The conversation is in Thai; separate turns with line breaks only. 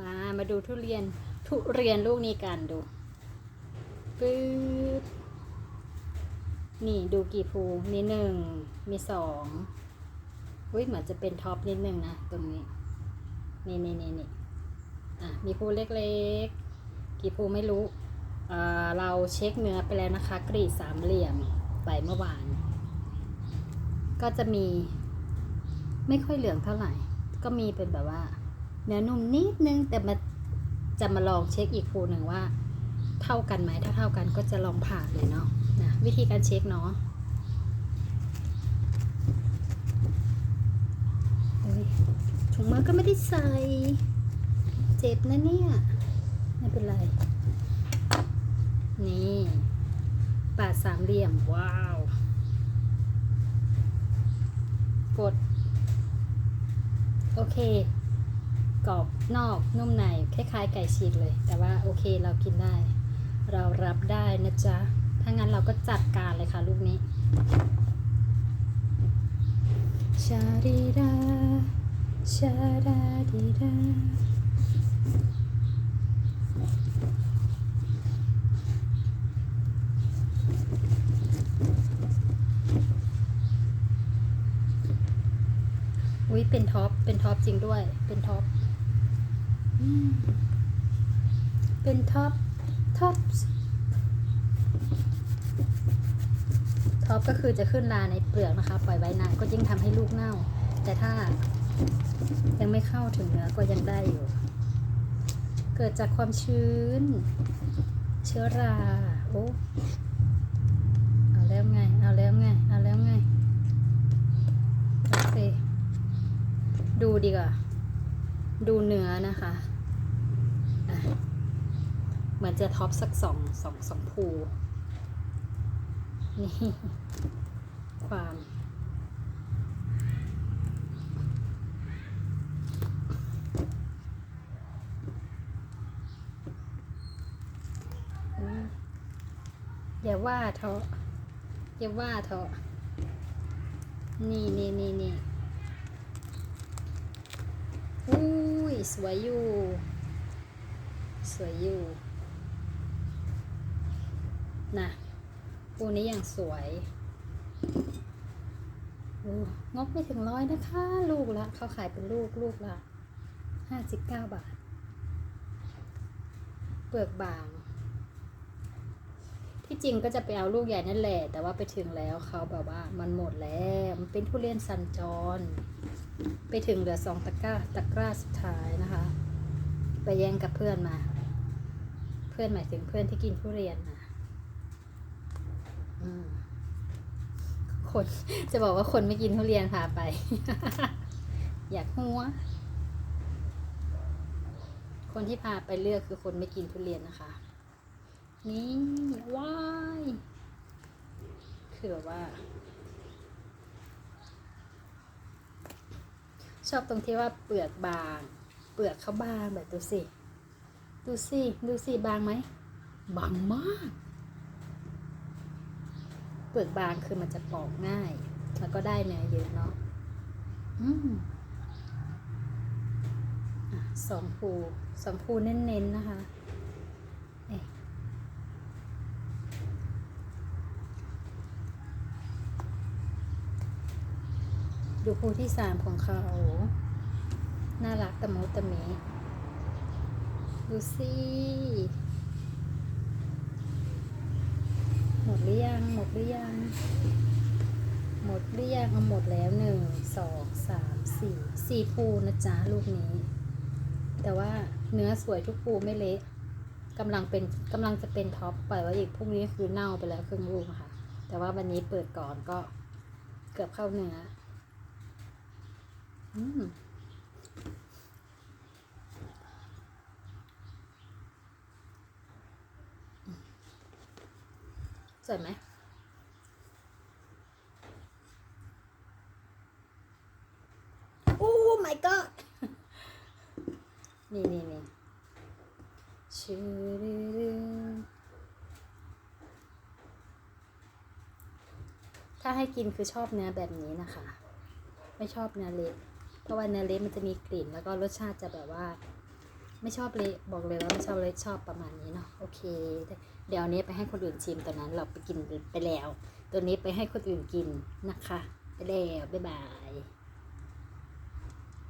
มามาดูทุเรียนทุเรียนลูกนี้กันดูปื๊ดนี่ดูกี่ภูนี่หนึ่งมีสองอุ้ยเหมือนจะเป็นท็อปนิดนึงนะตรงนี้ นี่นี่นี่นี่อะมีภูเล็กๆ กี่ภูไม่รู้เอ่อเราเช็คเนื้อไปแล้วนะคะ กรีดสามเหลี่ยมไปเมื่อวาน ก็จะมีไม่ค่อยเหลืองเท่าไหร่ ก็มีเป็นแบบว่า เนื้อนุ่มนิดนึงแต่มาจะมาลองเช็คอีกภูหนึ่งว่า เท่ากันไหมถ้าเท่ากันก็จะลองผ่าเลยเนาะนะวิธีการเช็คเนาะโอ้ยถุงมือก็ไม่ได้ใส่ เจ็บนะเนี่ย ไม่เป็นไร นี่ปาดสามเหลี่ยม ว้าว กด โอเค กรอบนอกนุ่มในคล้ายๆ ไก่ฉีกเลย แต่ว่าโอเคเรากินได้ เรารับได้นะจ๊ะ ถ้างั้นเราก็จัดการเลยค่ะลูกนี้ชาดีดาชาดาดีดาอุ้ยเป็นท็อป เป็นท็อปจริงด้วย เป็นท็อป เป็นท็อปท็อปท็อปก็คือจะขึ้นลาในเปลือกนะคะ ปล่อยไว้นานก็ยิ่งทำให้ลูกเน่า แต่ถ้ายังไม่เข้าถึงเนื้อก็ยังได้อยู่ เกิดจากความชื้น เชื้อราโอ้เอาแล้วไง เอาแล้วไง เอาแล้วไง โอเค ดูดีกว่า ดูเนื้อนะคะเหมือนจะท็อปสักสองสองสองภูนี่ความอืมอย่าว่าเถอะอย่าว่าเถอะนี่นี่นี่นี่อุ้ย สวยอยู่ สวยอยู่นะปูนี้ยังสวยงบไม่ถึงร้อยนะคะ ลูกละเขาขายเป็นลูกลูกละห้าสิบเก้าบาท เปลือกบาง ที่จริงก็จะไปเอาลูกใหญ่นั่นแหละ แต่ว่าไปถึงแล้วเขาแบบว่ามันหมดแล้วมันเป็นทุเรียนสัญจร ไปถึงเหลือสองตะกร้าตะกร้าสุดท้ายนะคะ ไปแย่งกับเพื่อนมา เพื่อนหมายถึงเพื่อนที่กินทุเรียนนะอืมคนจะบอกว่าคนไม่กินทุเรียนพาไป อยากหัว คนที่พาไปเลือกคือคนไม่กินทุเรียนนะคะ นี่ว้ายคือแบบว่า ชอบตรงที่ว่าเปลือกบาง เปลือกเขาบางแบบดูสิ ดูสิ ดูสิ บางไหม บางมาก เปลือกบางคือมันจะปอกง่าย แล้วก็ได้เนื้อเยอะเนาะ อืมอะสองภูสองภูเน้นๆนะคะเอ๊ะ ดูภูที่สามของเขา น่ารักตะมุตะมิดูสิหมดหรือยัง หมดหรือยัง หมดหรือยังเอาหมดแล้วหนึ่งสองสามสี่สี่ภูนะจ๊ะลูกนี้ แต่ว่าเนื้อสวยทุกภูไม่เละกำลังเป็นกำลังจะเป็นท็อปปล่อยไว้อีกพรุ่งนี้คือเน่าไปแล้วครึ่งลูกค่ะ แต่ว่าวันนี้เปิดก่อนก็เกือบเข้าเนื้อ สวยไหมโอ้ my god นี่นี่นี่ชื่อถ้าให้กินคือชอบเนื้อแบบนี้นะคะ ไม่ชอบเนื้อเละ เพราะว่าเนื้อเละมันจะมีกลิ่น แล้วก็รสชาติจะแบบว่า ไม่ชอบเละบอกเลยว่าไม่ชอบเละชอบประมาณนี้เนาะโอเค เดี๋ยวอันนี้ไปให้คนอื่นชิมตอนนั้นเราไปกินไปแล้ว ตัวนี้ไปให้คนอื่นกินนะคะ ไปแล้วบ๊ายบาย